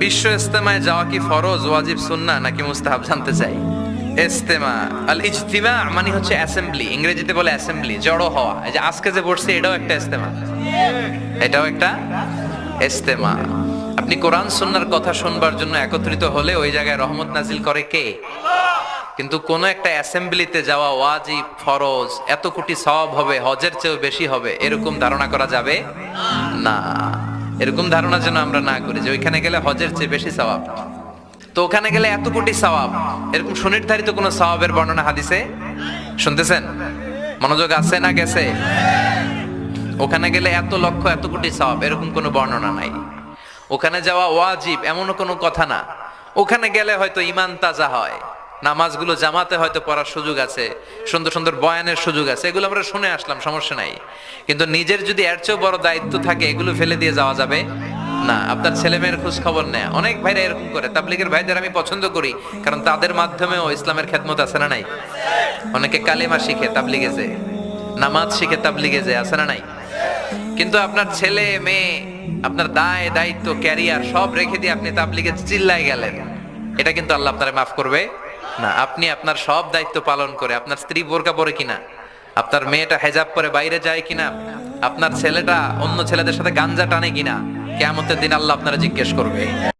বিশ্ব ইস্তেমায় যাওয়া কি ফরজ, ওয়াজিব সুন্না নাকি মুস্তাহাব জানতে চাই? ইস্তেমা আল ইজতিমা মানে হচ্ছে অ্যাসেম্বলি, ইংরেজিতে বলে অ্যাসেম্বলি, জড়ো হওয়া। এই যে আজকে যে বসছে, এটাও একটা ইস্তেমা। এটাও একটা ইস্তেমা। আপনি কোরআন সুন্নার কথা শুনবার জন্য একত্রিত হলে ওই জায়গায় রহমত নাজিল করে কে? কিন্তু কোন একটা অ্যাসেম্বলিতে যাওয়া ওয়াজিব, ফরজ, এত কোটি সওয়াব হবে, হজের চেয়েও বেশি হবে, এরকম ধারণা করা যাবে না। এরকম ধারণা যেন আমরা না করি যে ওইখানে গেলে হজের চেয়ে বেশি সওয়াব। তো ওখানে গেলে এত কোটি সওয়াব, এরকম সুনির্ধারিত কোন সওয়াবের বর্ণনা হাদিসে? শুনতেছেন? মনোযোগ আছে না গেছে? ওখানে গেলে এত লক্ষ এত কোটি সওয়াব, এরকম কোনো বর্ণনা নাই। ওখানে যাওয়া ওয়াজিব, এমনও কোনো কথা না। ওখানে গেলে হয়তো ইমান তাজা হয়। নামাজগুলো জামাতে হয়তো পড়ার সুযোগ আছে, সুন্দর সুন্দর বয়ানের সুযোগ আছে, এগুলো আমরা শুনে আসলাম, সমস্যা নাই। কিন্তু নিজের যদি এর চেয়েও বড় দায়িত্ব থাকে, এগুলো ফেলে দিয়ে যাওয়া যাবে? না, আপনার ছেলে মেয়ের খোঁজ খবর নেয়। অনেক ভাইরা এরকম করে। তাবলিগের ভাইদের আমি পছন্দ করি, কারণ তাদের মাধ্যমেও ইসলামের খেদমত আছে না নাই? অনেকে কালেমা শিখে তাবলিগে যে, নামাজ শিখে তাবলিগে যে, আছে না নাই? কিন্তু আপনার ছেলে, মেয়ে, আপনার দায়, দায়িত্ব, ক্যারিয়ার সব রেখে দিয়ে আপনি তাবলিগে চিল্লাই গেলেন। এটা কিন্তু আল্লাহ আপনারে মাফ করবে। না, আপনি আপনার সব দায়িত্ব পালন করে, আপনার স্ত্রী বোরকা পরে কিনা, আপনার মেয়েটা হেজাব পরে বাইরে যায় কিনা, আপনার ছেলেটা অন্য ছেলেদের সাথে গাঞ্জা টানে কিনা কেমতের দিন আল্লাহ আপনারা জিজ্ঞেস করবে।